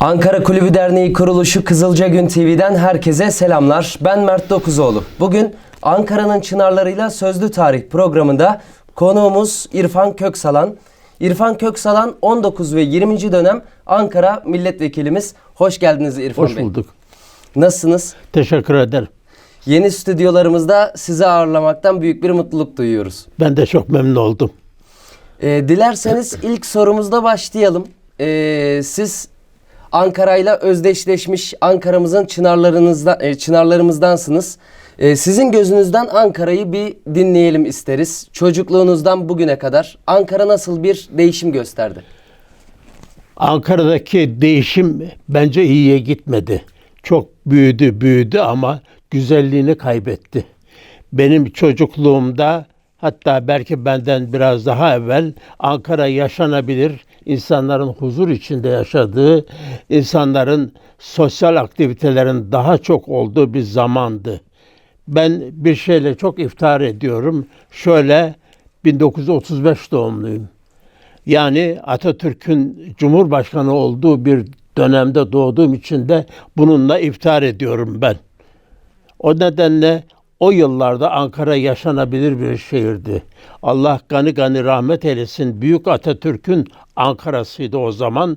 Ankara Kulübü Derneği kuruluşu Kızılca Gün TV'den herkese selamlar. Ben Mert Dokuzoğlu. Bugün Ankara'nın Çınarlarıyla Sözlü Tarih programında konuğumuz İrfan Köksalan. İrfan Köksalan 19 ve 20. dönem Ankara milletvekilimiz. Hoş geldiniz İrfan Hoş Bey. bulduk. Nasılsınız? Teşekkür ederim. Yeni stüdyolarımızda sizi ağırlamaktan büyük bir mutluluk duyuyoruz. Ben de çok memnun oldum. Ee, dilerseniz ilk sorumuzda başlayalım. Ee, siz Ankara'yla özdeşleşmiş Ankara'mızın çınarlarınızda, e, çınarlarımızdansınız. Ee, sizin gözünüzden Ankara'yı bir dinleyelim isteriz. Çocukluğunuzdan bugüne kadar Ankara nasıl bir değişim gösterdi? Ankara'daki değişim bence iyiye gitmedi. Çok büyüdü, büyüdü ama güzelliğini kaybetti. Benim çocukluğumda hatta belki benden biraz daha evvel Ankara yaşanabilir, insanların huzur içinde yaşadığı, insanların sosyal aktivitelerin daha çok olduğu bir zamandı. Ben bir şeyle çok iftihar ediyorum. Şöyle 1935 doğumluyum. Yani Atatürk'ün Cumhurbaşkanı olduğu bir dönemde doğduğum için de bununla iftihar ediyorum ben. O nedenle o yıllarda Ankara yaşanabilir bir şehirdi. Allah gani gani rahmet eylesin. Büyük Atatürk'ün Ankara'sıydı o zaman.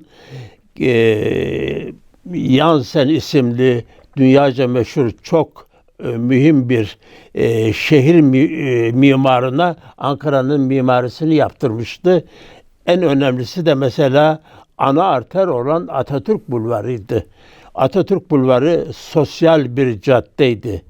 Ee, Yansen isimli dünyaca meşhur çok e, mühim bir e, şehir e, mimarına Ankara'nın mimarisini yaptırmıştı. En önemlisi de mesela ana arter olan Atatürk Bulvarı'ydı. Atatürk Bulvarı sosyal bir caddeydi.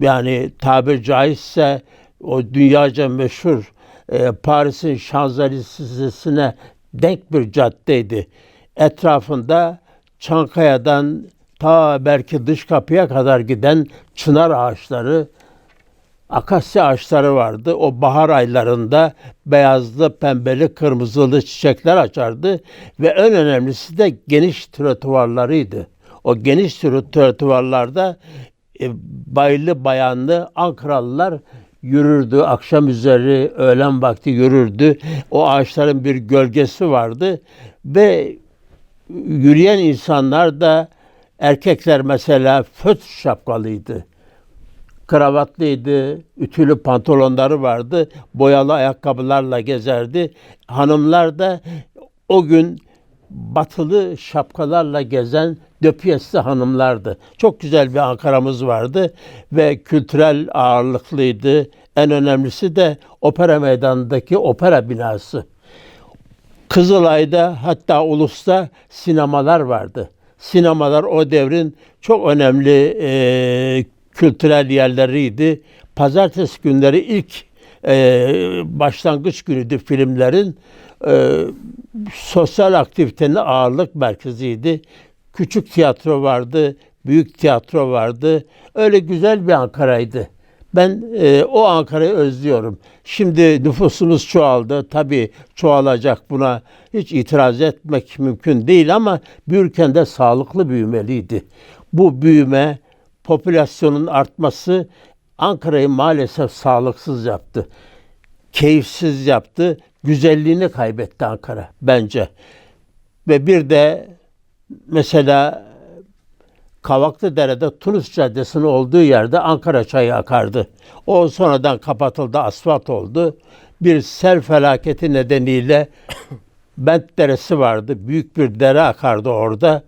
Yani tabir caizse o dünyaca meşhur e, Paris'in Şanzelize'sine denk bir caddeydi. Etrafında Çankaya'dan ta belki dış kapıya kadar giden çınar ağaçları, akasya ağaçları vardı. O bahar aylarında beyazlı, pembeli, kırmızılı çiçekler açardı ve en önemlisi de geniş trotuvarlarıydı. O geniş trotuvarlarda e, baylı bayanlı Ankaralılar yürürdü. Akşam üzeri, öğlen vakti yürürdü. O ağaçların bir gölgesi vardı ve yürüyen insanlar da erkekler mesela föt şapkalıydı. Kravatlıydı, ütülü pantolonları vardı, boyalı ayakkabılarla gezerdi. Hanımlar da o gün batılı şapkalarla gezen döpiyesli hanımlardı. Çok güzel bir Ankara'mız vardı ve kültürel ağırlıklıydı. En önemlisi de opera meydanındaki opera binası. Kızılay'da hatta Ulus'ta sinemalar vardı. Sinemalar o devrin çok önemli e, kültürel yerleriydi. Pazartesi günleri ilk e, başlangıç günüydü filmlerin. E, sosyal aktivitenin ağırlık merkeziydi. Küçük tiyatro vardı, büyük tiyatro vardı. Öyle güzel bir Ankara'ydı. Ben e, o Ankara'yı özlüyorum. Şimdi nüfusumuz çoğaldı. Tabii çoğalacak buna hiç itiraz etmek mümkün değil ama büyürken de sağlıklı büyümeliydi. Bu büyüme, popülasyonun artması Ankara'yı maalesef sağlıksız yaptı. Keyifsiz yaptı. Güzelliğini kaybetti Ankara bence. Ve bir de mesela Kavaklıdere'de Tunus Caddesi'nin olduğu yerde Ankara çayı akardı. O sonradan kapatıldı, asfalt oldu. Bir sel felaketi nedeniyle Bent Deresi vardı. Büyük bir dere akardı orada.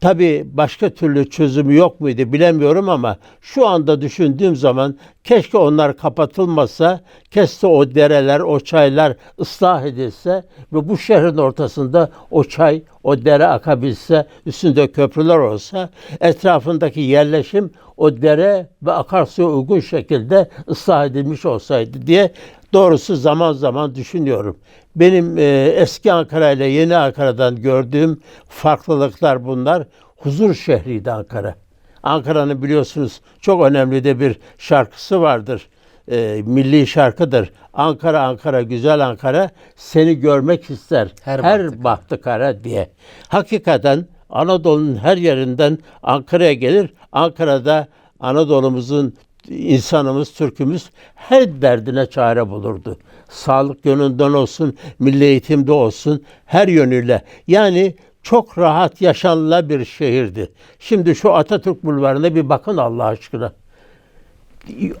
Tabii başka türlü çözümü yok muydu bilemiyorum ama şu anda düşündüğüm zaman keşke onlar kapatılmasa, keşke o dereler, o çaylar ıslah edilse ve bu şehrin ortasında o çay, o dere akabilse, üstünde köprüler olsa, etrafındaki yerleşim o dere ve akarsuya uygun şekilde ıslah edilmiş olsaydı diye doğrusu zaman zaman düşünüyorum. Benim e, eski Ankara ile yeni Ankara'dan gördüğüm farklılıklar bunlar. Huzur şehriydi Ankara. Ankara'nın biliyorsunuz çok önemli de bir şarkısı vardır. E, milli şarkıdır. Ankara Ankara güzel Ankara seni görmek ister Her her, bahtı bahtı kara diye. Hakikaten Anadolu'nun her yerinden Ankara'ya gelir. Ankara'da Anadolu'muzun insanımız, Türk'ümüz her derdine çare bulurdu. Sağlık yönünden olsun, milli eğitimde olsun, her yönüyle. Yani çok rahat yaşanılan bir şehirdi. Şimdi şu Atatürk Bulvarı'na bir bakın Allah aşkına.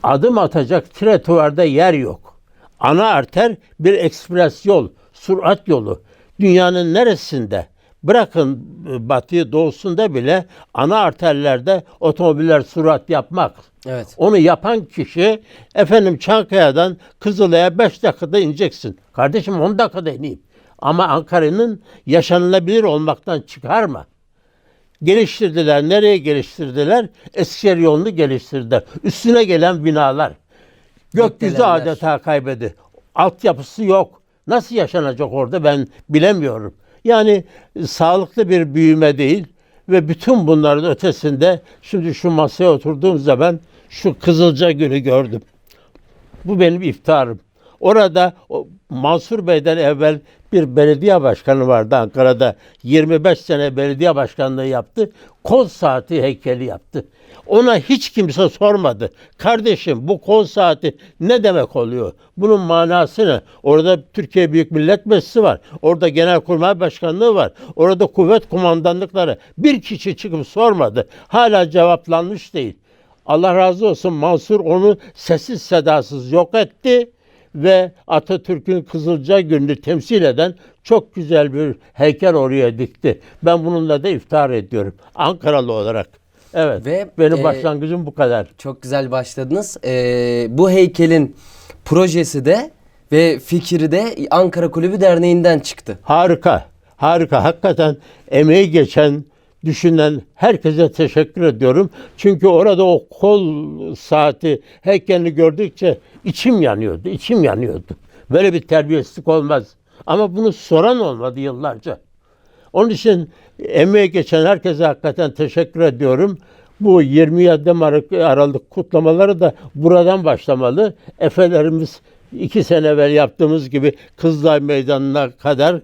Adım atacak tretuarda yer yok. Ana arter bir ekspres yol, sürat yolu. Dünyanın neresinde? Bırakın e, batıyı doğusunda bile ana arterlerde otomobiller sürat yapmak. Evet. Onu yapan kişi efendim Çankaya'dan Kızılay'a 5 dakikada ineceksin. Kardeşim 10 dakikada ineyim. Ama Ankara'nın yaşanılabilir olmaktan çıkarma. Geliştirdiler. Nereye geliştirdiler? Eskişehir yolunu geliştirdiler. Üstüne gelen binalar. Gökyüzü adeta kaybedi. Altyapısı yok. Nasıl yaşanacak orada ben bilemiyorum. Yani e, sağlıklı bir büyüme değil ve bütün bunların ötesinde şimdi şu masaya oturduğum zaman şu Kızılca Gölü gördüm. Bu benim iftarım. Orada Mansur Bey'den evvel bir belediye başkanı vardı Ankara'da. 25 sene belediye başkanlığı yaptı. Kol saati heykeli yaptı. Ona hiç kimse sormadı. Kardeşim bu kol saati ne demek oluyor? Bunun manası ne? Orada Türkiye Büyük Millet Meclisi var. Orada Genelkurmay Başkanlığı var. Orada kuvvet kumandanlıkları. Bir kişi çıkıp sormadı. Hala cevaplanmış değil. Allah razı olsun Mansur onu sessiz sedasız yok etti ve Atatürk'ün Kızılca Günü'nü temsil eden çok güzel bir heykel oraya dikti. Ben bununla da iftihar ediyorum Ankaralı olarak. Evet. Ve, benim e, başlangıcım bu kadar. Çok güzel başladınız. Ee, bu heykelin projesi de ve fikri de Ankara Kulübü Derneği'nden çıktı. Harika. Harika. Hakikaten emeği geçen, düşünen herkese teşekkür ediyorum. Çünkü orada o kol saati heykelini gördükçe içim yanıyordu. içim yanıyordu. Böyle bir terbiyesizlik olmaz. Ama bunu soran olmadı yıllarca. Onun için emeği geçen herkese hakikaten teşekkür ediyorum. Bu 27 Aralık, Aralık kutlamaları da buradan başlamalı. Efelerimiz iki sene evvel yaptığımız gibi Kızılay Meydanı'na kadar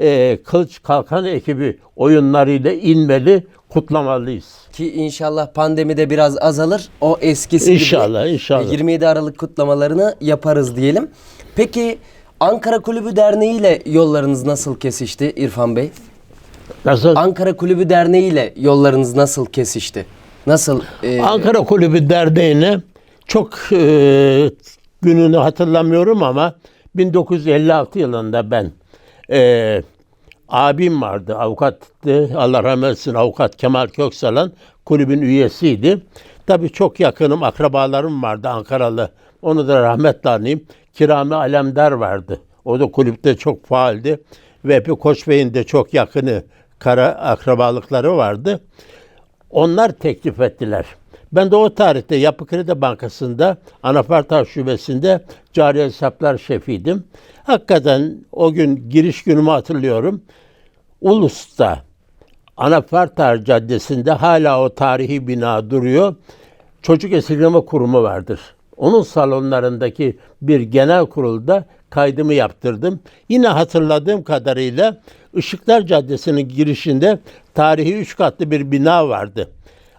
e, Kılıç Kalkan ekibi oyunlarıyla inmeli, kutlamalıyız. Ki inşallah pandemide biraz azalır. O eskisi İnşallah, gibi inşallah. 27 Aralık kutlamalarını yaparız diyelim. Peki Ankara Kulübü Derneği ile yollarınız nasıl kesişti İrfan Bey? Nasıl? Ankara Kulübü Derneği ile yollarınız nasıl kesişti? Nasıl? e, Ankara Kulübü Derneği'ne çok e, gününü hatırlamıyorum ama 1956 yılında ben e, abim vardı avukattı Allah rahmet etsin avukat Kemal Köksalan kulübün üyesiydi. Tabii çok yakınım akrabalarım vardı Ankaralı onu da rahmetle anayım. Kirami Alemdar vardı. O da kulüpte çok faaldi. Ve Epi Koç Bey'in de çok yakını kara akrabalıkları vardı. Onlar teklif ettiler. Ben de o tarihte Yapı Kredi Bankası'nda Anafartar Şubesi'nde cari hesaplar şefiydim. Hakikaten o gün giriş günümü hatırlıyorum. Ulus'ta Anafartar Caddesi'nde hala o tarihi bina duruyor. Çocuk Esirgeme Kurumu vardır. Onun salonlarındaki bir genel kurulda kaydımı yaptırdım. Yine hatırladığım kadarıyla Işıklar Caddesi'nin girişinde tarihi üç katlı bir bina vardı.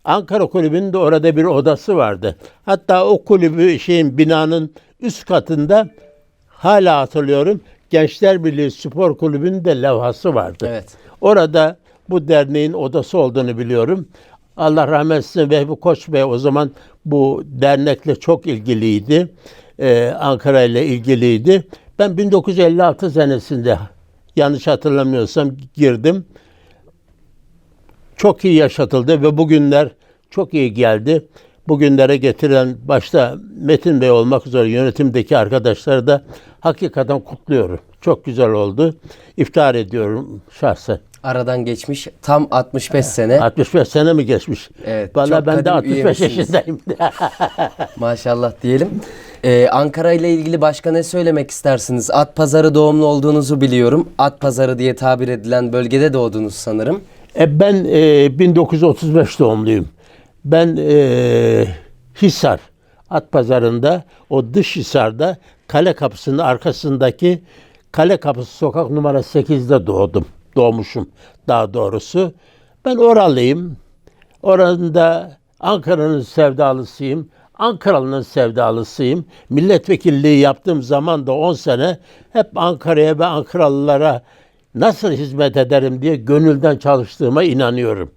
Ankara Kulübü'nün de orada bir odası vardı. Hatta o kulübü şeyin binanın üst katında hala hatırlıyorum Gençler Birliği Spor Kulübü'nün de levhası vardı. Evet. Orada bu derneğin odası olduğunu biliyorum. Allah rahmet etsin Vehbi Koç Bey o zaman bu dernekle çok ilgiliydi. Ee, Ankara ile ilgiliydi. Ben 1956 senesinde yanlış hatırlamıyorsam girdim. Çok iyi yaşatıldı ve bugünler çok iyi geldi. Bugünlere getiren başta Metin Bey olmak üzere yönetimdeki arkadaşları da hakikaten kutluyorum. Çok güzel oldu. İftihar ediyorum şahsen. Aradan geçmiş tam 65 sene. 65 sene mi geçmiş? Evet, Vallahi çok ben de kadim 65 üyemizsiniz. yaşındayım. Maşallah diyelim. Ee, Ankara ile ilgili başka ne söylemek istersiniz? At pazarı doğumlu olduğunuzu biliyorum. At pazarı diye tabir edilen bölgede doğdunuz sanırım. E, ben e, 1935 doğumluyum. Ben e, Hisar, At Pazarı'nda, o dış Hisar'da kale kapısının arkasındaki kale kapısı sokak numara 8'de doğdum. Doğmuşum daha doğrusu. Ben oralıyım. Oranında Ankara'nın sevdalısıyım. Ankaralı'nın sevdalısıyım. Milletvekilliği yaptığım zaman da 10 sene hep Ankara'ya ve Ankaralılara nasıl hizmet ederim diye gönülden çalıştığıma inanıyorum.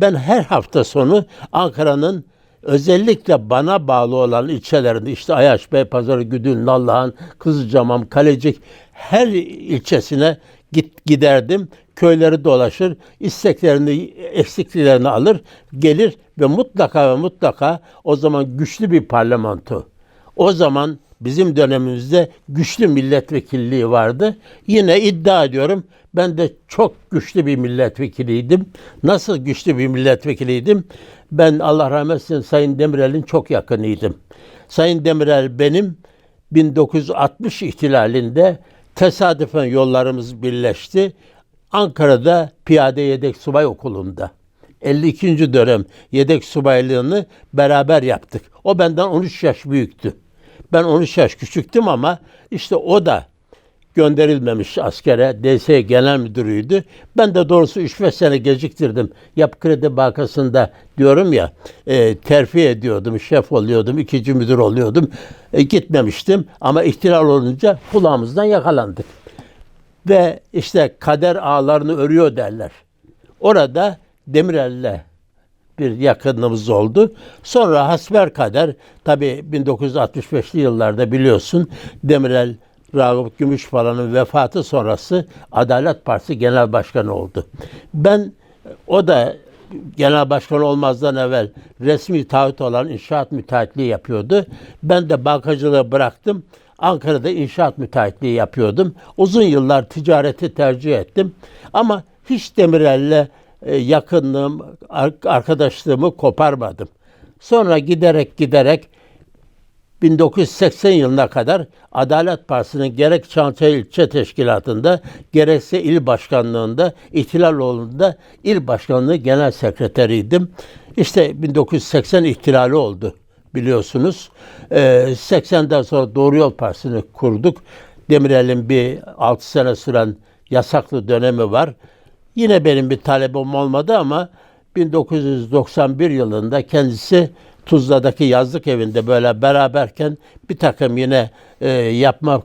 Ben her hafta sonu Ankara'nın özellikle bana bağlı olan ilçelerinde işte Ayaş, Beypazarı, Güdül, Nallıhan, Kızılcamam, Kalecik her ilçesine git giderdim. Köyleri dolaşır, isteklerini, eksikliklerini alır, gelir ve mutlaka ve mutlaka o zaman güçlü bir parlamento. O zaman bizim dönemimizde güçlü milletvekilliği vardı. Yine iddia ediyorum ben de çok güçlü bir milletvekiliydim. Nasıl güçlü bir milletvekiliydim? Ben Allah rahmet eylesin Sayın Demirel'in çok yakınıydım. Sayın Demirel benim 1960 ihtilalinde tesadüfen yollarımız birleşti. Ankara'da Piyade Yedek Subay Okulu'nda. 52. dönem yedek subaylığını beraber yaptık. O benden 13 yaş büyüktü. Ben 13 yaş küçüktüm ama işte o da gönderilmemiş askere. DS Genel Müdürüydü. Ben de doğrusu 3-5 sene geciktirdim. Yap Kredi Bankası'nda diyorum ya e, terfi ediyordum, şef oluyordum, ikinci müdür oluyordum. E, gitmemiştim ama ihtilal olunca kulağımızdan yakalandık. Ve işte kader ağlarını örüyor derler. Orada Demirel'le bir yakınlığımız oldu. Sonra hasber kader tabii 1965'li yıllarda biliyorsun Demirel Ragıp Gümüşpalan'ın vefatı sonrası Adalet Partisi Genel Başkanı oldu. Ben o da genel başkan olmazdan evvel resmi taahhüt olan inşaat müteahhitliği yapıyordu. Ben de bankacılığı bıraktım. Ankara'da inşaat müteahhitliği yapıyordum. Uzun yıllar ticareti tercih ettim. Ama hiç Demirel'le e, yakınlığım, ar- arkadaşlığımı koparmadım. Sonra giderek giderek 1980 yılına kadar Adalet Partisi'nin gerek Çankaya İlçe Teşkilatı'nda gerekse il başkanlığında, İhtilaloğlu'nda il başkanlığı genel sekreteriydim. İşte 1980 ihtilali oldu biliyorsunuz. Ee, 80'den sonra Doğru Yol Partisi'ni kurduk. Demirel'in bir 6 sene süren yasaklı dönemi var. Yine benim bir talebim olmadı ama 1991 yılında kendisi Tuzla'daki yazlık evinde böyle beraberken bir takım yine e, yapmak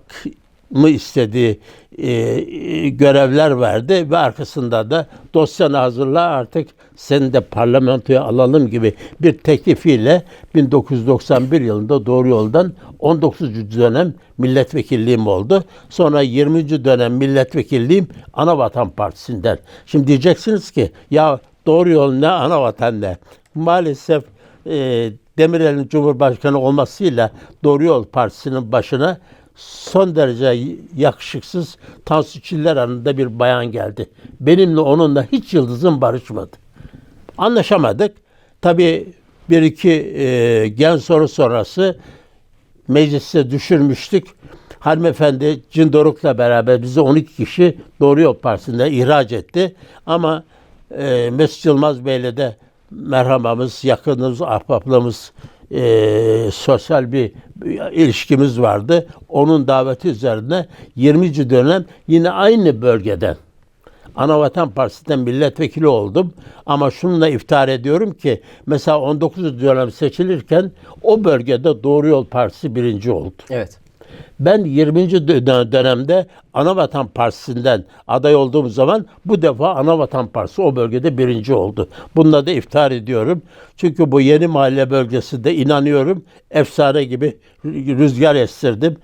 mı istediği e, görevler verdi ve arkasında da dosyanı hazırla artık seni de parlamentoya alalım gibi bir teklifiyle 1991 yılında Doğru Yol'dan 19. dönem milletvekilliğim oldu. Sonra 20. dönem milletvekilliğim Anavatan Partisi'nden. Şimdi diyeceksiniz ki ya Doğru Yol ne Anavatan ne? Maalesef e, Demirel'in Cumhurbaşkanı olmasıyla Doğru Yol Partisi'nin başına son derece yakışıksız Tansu Çiller adında bir bayan geldi. Benimle onunla hiç yıldızım barışmadı. Anlaşamadık. Tabii bir iki e, gen soru sonrası meclise düşürmüştük. Hanımefendi Cindoruk'la beraber bizi 12 kişi Doğru Yol Partisi'nde ihraç etti. Ama e, Mesut Yılmaz Bey'le de merhamamız, yakınımız, ahbaplığımız, e, sosyal bir, ilişkimiz vardı. Onun daveti üzerine 20. dönem yine aynı bölgeden Anavatan Partisi'nden milletvekili oldum. Ama şununla iftihar ediyorum ki mesela 19. dönem seçilirken o bölgede Doğru Yol Partisi birinci oldu. Evet. Ben 20. dö- dönemde Anavatan Partisi'nden aday olduğum zaman bu defa Anavatan Partisi o bölgede birinci oldu. Bununla da iftihar ediyorum. Çünkü bu yeni mahalle bölgesinde inanıyorum efsane gibi rü- rüzgar estirdim.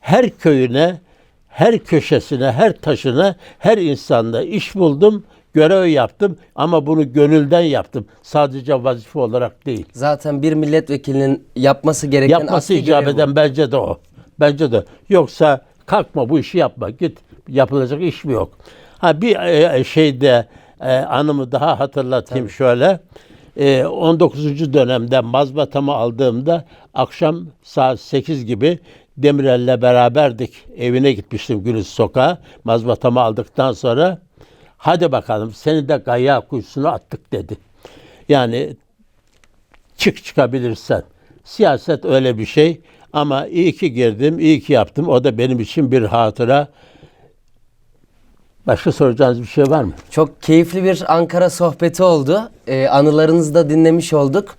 Her köyüne, her köşesine, her taşına, her insanla iş buldum, görev yaptım ama bunu gönülden yaptım. Sadece vazife olarak değil. Zaten bir milletvekilinin yapması gereken Yapması icap eden bence de o. Bence de. Yoksa kalkma bu işi yapma. Git yapılacak iş mi yok? Ha bir e, şeyde e, anımı daha hatırlatayım şöyle. E, 19. dönemde mazbatamı aldığımda akşam saat 8 gibi Demirel'le beraberdik. Evine gitmiştim Gülüz Sokağa. Mazbatamı aldıktan sonra hadi bakalım seni de gaya kuyusuna attık dedi. Yani çık çıkabilirsen. Siyaset öyle bir şey ama iyi ki girdim, iyi ki yaptım. O da benim için bir hatıra. Başka soracağınız bir şey var mı? Çok keyifli bir Ankara sohbeti oldu. Ee, anılarınızı da dinlemiş olduk.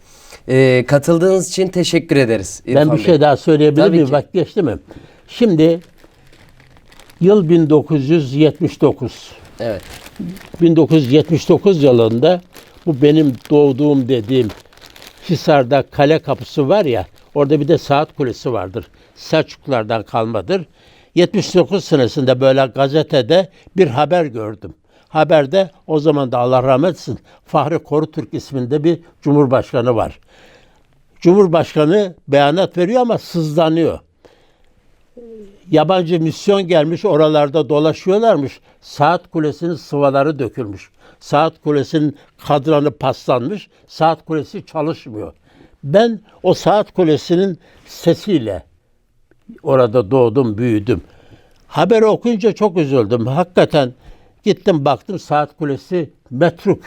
Ee, katıldığınız için teşekkür ederiz. ben İrfan bir Bey. şey daha söyleyebilir Tabii miyim? ki. Bak geçti mi? Şimdi Yıl 1979. Evet. 1979 yılında bu benim doğduğum dediğim Hisar'da kale kapısı var ya orada bir de saat kulesi vardır. Selçuklulardan kalmadır. 79 senesinde böyle gazetede bir haber gördüm. Haberde o zaman da Allah rahmet etsin Fahri Korutürk isminde bir cumhurbaşkanı var. Cumhurbaşkanı beyanat veriyor ama sızlanıyor yabancı misyon gelmiş oralarda dolaşıyorlarmış. Saat kulesinin sıvaları dökülmüş. Saat kulesinin kadranı paslanmış. Saat kulesi çalışmıyor. Ben o saat kulesinin sesiyle orada doğdum, büyüdüm. Haberi okuyunca çok üzüldüm. Hakikaten gittim baktım saat kulesi metruk.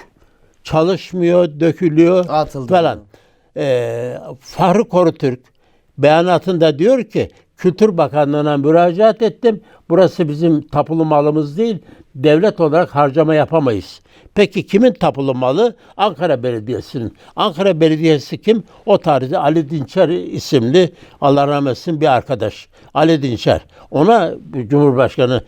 Çalışmıyor, dökülüyor Atıldı. falan. Ee, Fahri Korutürk beyanatında diyor ki Kültür Bakanlığı'na müracaat ettim. Burası bizim tapulu malımız değil. Devlet olarak harcama yapamayız. Peki kimin tapulu malı? Ankara Belediyesi'nin. Ankara Belediyesi kim? O tarihte Ali Dinçer isimli Allah rahmet eylesin bir arkadaş. Ali Dinçer. Ona Cumhurbaşkanı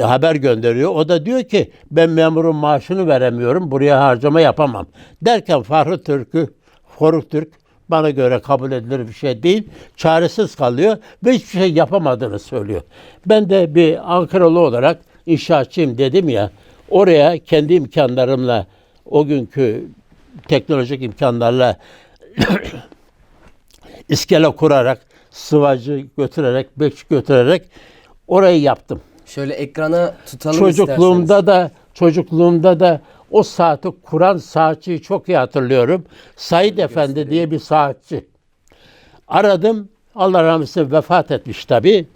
haber gönderiyor. O da diyor ki ben memurun maaşını veremiyorum. Buraya harcama yapamam. Derken Fahri Türk'ü, Faruk Türk bana göre kabul edilir bir şey değil. Çaresiz kalıyor ve hiçbir şey yapamadığını söylüyor. Ben de bir Ankaralı olarak inşaatçıyım dedim ya. Oraya kendi imkanlarımla o günkü teknolojik imkanlarla iskele kurarak, sıvacı götürerek, bekçi götürerek orayı yaptım. Şöyle ekrana tutalım Çocukluğumda da çocukluğumda da o saati kuran saatçiyi çok iyi hatırlıyorum. Said Efendi diye bir saatçi. Aradım. Allah rahmet eylesin vefat etmiş tabii.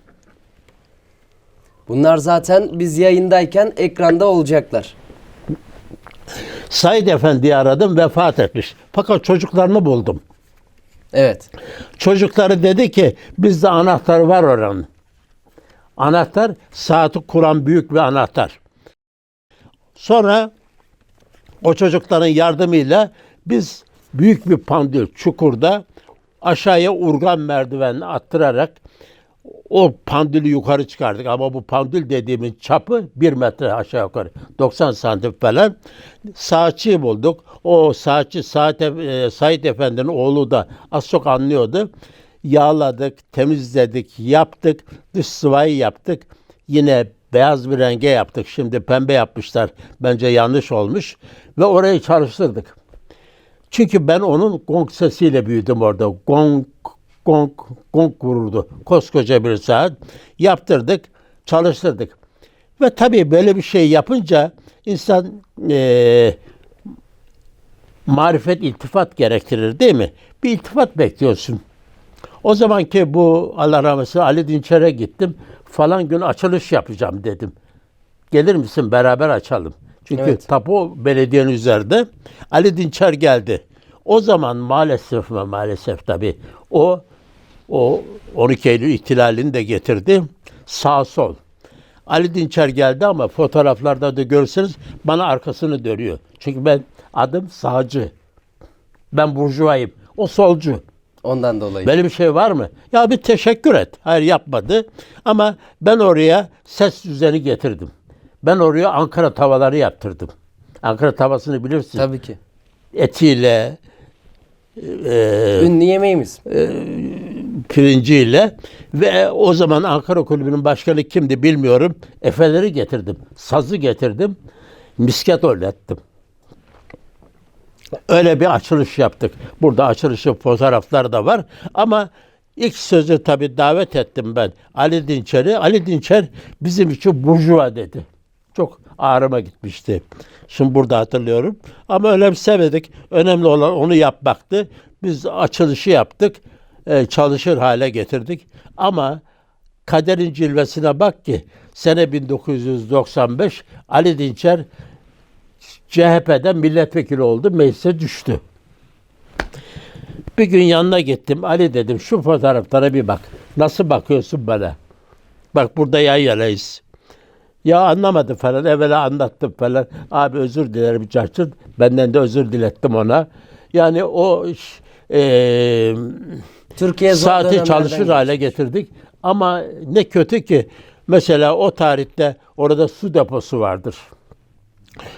Bunlar zaten biz yayındayken ekranda olacaklar. Said Efendi'yi aradım vefat etmiş. Fakat çocuklarını buldum. Evet. Çocukları dedi ki bizde anahtar var oranın. Anahtar saati kuran büyük bir anahtar. Sonra o çocukların yardımıyla biz büyük bir pandül çukurda aşağıya urgan merdivenini attırarak o pandülü yukarı çıkardık ama bu pandül dediğimin çapı bir metre aşağı yukarı 90 santim falan. Saatçıyı bulduk. O saatçi Saat, e, Said Efendi'nin oğlu da az çok anlıyordu. Yağladık, temizledik, yaptık, dış sıvayı yaptık. Yine beyaz bir renge yaptık. Şimdi pembe yapmışlar. Bence yanlış olmuş. Ve orayı çalıştırdık. Çünkü ben onun gong sesiyle büyüdüm orada. Gong, gong, gong vururdu. Koskoca bir saat. Yaptırdık, çalıştırdık. Ve tabii böyle bir şey yapınca insan eee marifet, iltifat gerektirir değil mi? Bir iltifat bekliyorsun. O zamanki bu Allah rahmet eylesin Ali Dinçer'e gittim. Falan gün açılış yapacağım dedim. Gelir misin beraber açalım. Çünkü Evet. tapu belediyenin üzerinde. Ali Dinçer geldi. O zaman maalesef ve maalesef tabii o o 12 Eylül ihtilalini de getirdi. Sağ sol. Ali Dinçer geldi ama fotoğraflarda da görürseniz bana arkasını dönüyor. Çünkü ben adım sağcı. Ben burjuvayım. O solcu. Ondan dolayı. Böyle bir şey var mı? Ya bir teşekkür et. Hayır yapmadı. Ama ben oraya ses düzeni getirdim. Ben oraya Ankara tavaları yaptırdım. Ankara tavasını bilirsin. Tabii ki. Etiyle, e, Ünlü yemeğimiz. Pirinciyle ve o zaman Ankara Kulübü'nün başkanı kimdi bilmiyorum. Efeleri getirdim. Sazı getirdim. Misket oynatdım. Öyle bir açılış yaptık. Burada açılışın fotoğrafları da var. Ama ilk sözü tabii davet ettim ben Ali Dinçer'i. Ali Dinçer bizim için burjuva dedi. Çok ağrıma gitmişti. Şimdi burada hatırlıyorum. Ama önemsemedik. Önemli olan onu yapmaktı. Biz açılışı yaptık. E, çalışır hale getirdik. Ama kaderin cilvesine bak ki sene 1995 Ali Dinçer CHP'den milletvekili oldu, meclise düştü. Bir gün yanına gittim. Ali dedim şu fotoğraflara bir bak. Nasıl bakıyorsun bana? Bak burada yan yanayız. Ya anlamadı falan. Evvela anlattım falan. Abi özür dilerim Çarçın. Benden de özür dilettim ona. Yani o eee Türkiye saati çalışır hale getirdik. Ama ne kötü ki Mesela o tarihte orada su deposu vardır.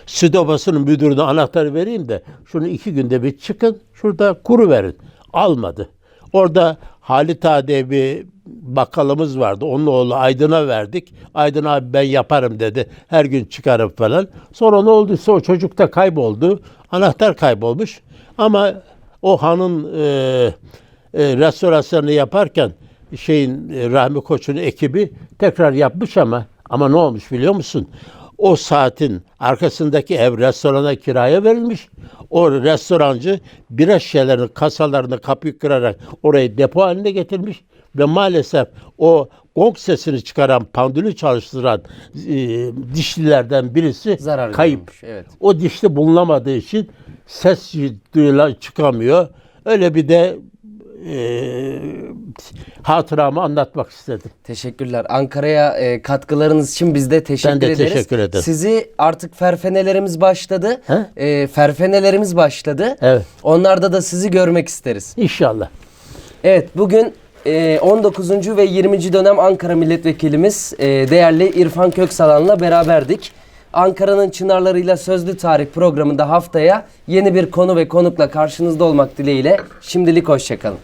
Su deposunun müdürüne anahtarı vereyim de şunu iki günde bir çıkın şurada kuru verin. Almadı. Orada Halit diye bir bakkalımız vardı. Onun oğlu Aydın'a verdik. Aydın abi ben yaparım dedi. Her gün çıkarım falan. Sonra ne olduysa o çocuk da kayboldu. Anahtar kaybolmuş. Ama o hanın e, e, restorasyonunu yaparken şeyin e, Rahmi Koç'un ekibi tekrar yapmış ama ama ne olmuş biliyor musun? O saatin arkasındaki ev restorana kiraya verilmiş. O restorancı bira şişelerinin kasalarını kapıyı kırarak orayı depo haline getirmiş ve maalesef o gong sesini çıkaran, pandülü çalıştıran e, dişlilerden birisi Zarar kayıp. görmüş, evet. O dişli bulunamadığı için ses duyula çıkamıyor. Öyle bir de e, hatıramı anlatmak istedim. Teşekkürler. Ankara'ya e, katkılarınız için biz de teşekkür Ben de ederiz. teşekkür ederim. Sizi artık ferfenelerimiz başladı. He? E, ferfenelerimiz başladı. Evet. Onlarda da sizi görmek isteriz. İnşallah. Evet bugün e, 19. ve 20. dönem Ankara Milletvekilimiz e, değerli İrfan Köksalan'la beraberdik. Ankara'nın Çınarlarıyla Sözlü Tarih programında haftaya yeni bir konu ve konukla karşınızda olmak dileğiyle şimdilik hoşçakalın.